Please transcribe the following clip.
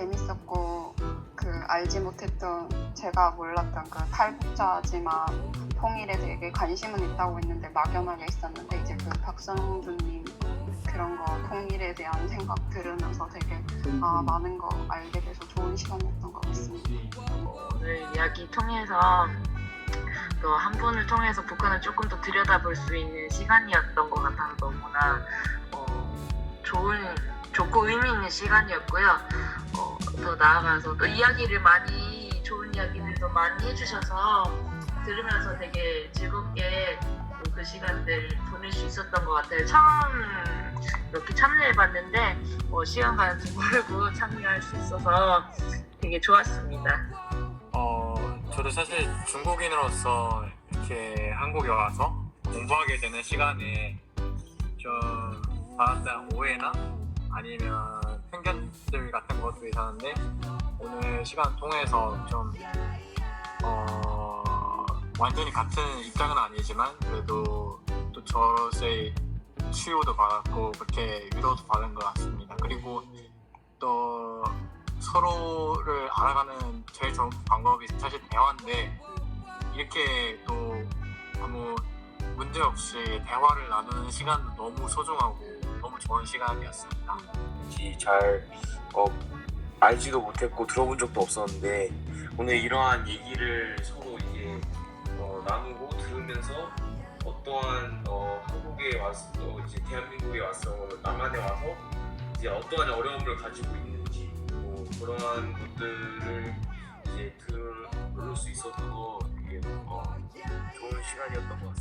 재밌었고 그 알지 못했던 제가 몰랐던 그 탈북자지만 통일에 되게 관심은 있다고 했는데 막연하게 있었는데 이제 그 박성준님 그런 거 통일에 대한 생각 들으면서 되게 아 많은 거 알게 돼서 좋은 시간이었던 것 같습니다. 오늘 이야기 통해서 또 한 분을 통해서 북한을 조금 더 들여다볼 수 있는 시간이었던 것 같아서 너무나 어, 좋은 좋고 의미 있는 시간이었고요. 어, 더 나아가서 또 이야기를 많이 좋은 이야기들도 많이 해주셔서 들으면서 되게 즐겁게 또그 시간들 보낼 수 있었던 것 같아요. 처음 이렇게 참여해봤는데 어, 시간 가는 줄 모르고 참여할 수 있어서 되게 좋았습니다. 어, 저도 사실 중국인으로서 이렇게 한국에 와서 공부하게 되는 시간에 좀 받았던 오해나 아니면 편견들 같은 것도 있었는데 오늘 시간 통해서 좀 어, 완전히 같은 입장은 아니지만 그래도 또 저로서의 치유도 받았고 그렇게 위로도 받은 것 같습니다. 그리고 또 서로를 알아가는 제일 좋은 방법이 사실 대화인데 이렇게 또 아무 문제 없이 대화를 나누는 시간도 너무 소중하고 너무 좋은 시간이었습니다. 뭔지 잘 어, 알지도 못했고 들어본 적도 없었는데 오늘 이러한 얘기를 서로 이제 어, 나누고 들으면서 어떠한 어, 한국에 와서 또 이제 대한민국에 와서 남한에 와서 이제 어떠한 어려움을 가지고 있는지 뭐 그러한 것들을 이제 들을 수 있어서 되게 어, 좋은 시간이었던 것 같습니다.